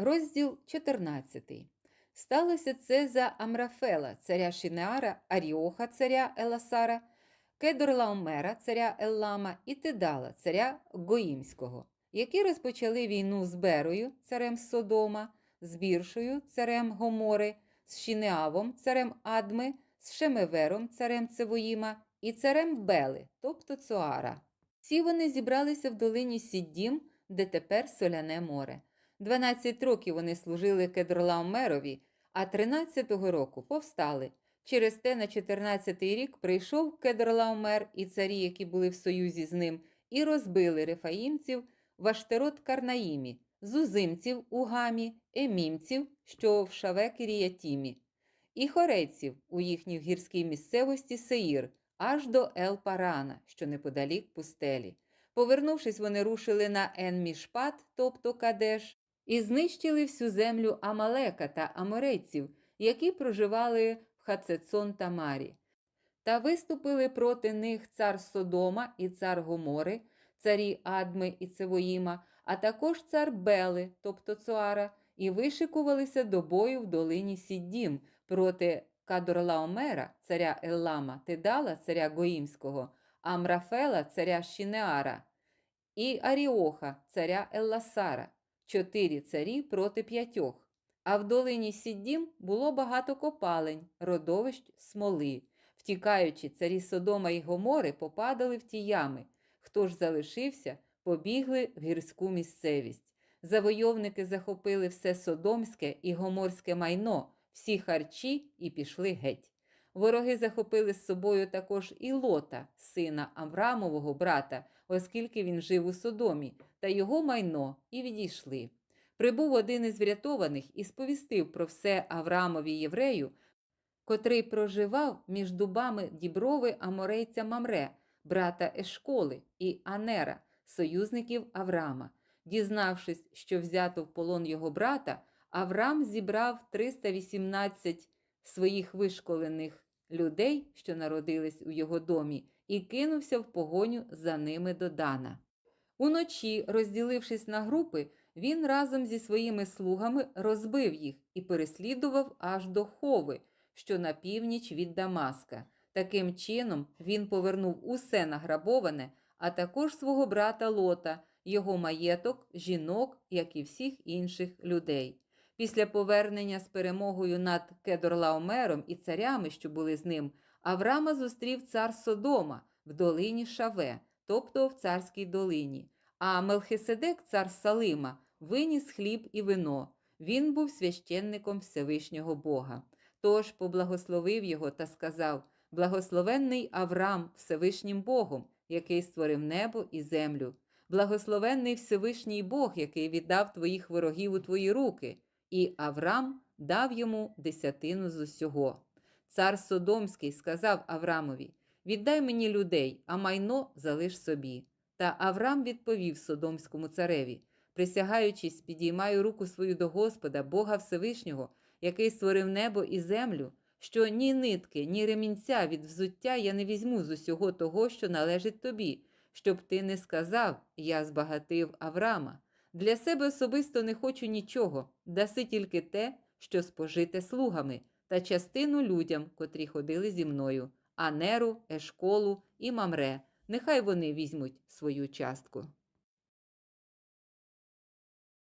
Розділ 14. Сталося це за Амрафела, царя Шинеара, Аріоха, царя Еласара, Кедорлаомера, царя Еллама і Тедала, царя Гоїмського, які розпочали війну з Берою, царем Содома, з Біршою, царем Гомори, з Шинеавом, царем Адми, з Шемевером, царем Цевоїма, і царем Бели, тобто Цоара. Всі вони зібралися в долині Сіддім, де тепер соляне море. 12 років вони служили Кедрлаомерові, а 13-го року повстали. Через те на 14-й рік прийшов Кедрлаомер і царі, які були в союзі з ним, і розбили рефаїмців в Аштерот Карнаїмі, зузимців у Гамі, емімців, що в Шавекіріятімі, і хорейців у їхній гірській місцевості Сеїр, аж до Ел-Парана, що неподалік пустелі. Повернувшись, вони рушили на Ен-Мішпат, тобто Кадеш, і знищили всю землю Амалека та аморейців, які проживали в Хацецон Тамарі. Та виступили проти них цар Содома і цар Гомори, царі Адми і Цевоїма, а також цар Бели, тобто Цуара, і вишикувалися до бою в долині Сіддім проти Кадорлаомера, царя Еллама, Тедала, царя Гоїмського, Амрафела, царя Шинеара, і Аріоха, царя Елласара, чотири царі проти п'ятьох. А в долині Сіддім було багато копалень, родовищ смоли. Втікаючи, царі Содома і Гомори попадали в ті ями. Хто ж залишився, побігли в гірську місцевість. Завойовники захопили все содомське і гоморське майно, всі харчі і пішли геть. Вороги захопили з собою також і Лота, сина Аврамового брата, оскільки він жив у Содомі, та його майно, і відійшли. Прибув один із врятованих і сповістив про все Аврамові єврею, котрий проживав між дубами діброви аморейця Мамре, брата Ешколи і Анера, союзників Аврама. Дізнавшись, що взято в полон його брата, Авраам зібрав 318 своїх вишколених людей, що народились у його домі, і кинувся в погоню за ними до Дана. Уночі, розділившись на групи, він разом зі своїми слугами розбив їх і переслідував аж до Хови, що на північ від Дамаска. Таким чином він повернув усе награбоване, а також свого брата Лота, його маєток, жінок, як і всіх інших людей. Після повернення з перемогою над Кедорлаомером і царями, що були з ним, Аврама зустрів цар Содома в долині Шаве, тобто в царській долині. А Мелхиседек, цар Салима, виніс хліб і вино. Він був священником Всевишнього Бога. Тож поблагословив його та сказав: Благословенний Авраам Всевишнім Богом, який створив небо і землю. Благословенний Всевишній Бог, який віддав твоїх ворогів у твої руки. І Авраам дав йому десятину з усього. Цар Содомський сказав Аврамові: Віддай мені людей, а майно залиш собі. Та Авраам відповів Содомському цареві, присягаючись, підіймаю руку свою до Господа, Бога Всевишнього, який створив небо і землю, що ні нитки, ні ремінця від взуття я не візьму з усього того, що належить тобі, щоб ти не сказав, я збагатив Авраама. Для себе особисто не хочу нічого, даси тільки те, що спожите слугами, та частину людям, котрі ходили зі мною, Анеру, Ешколу і Мамре. Нехай вони візьмуть свою частку.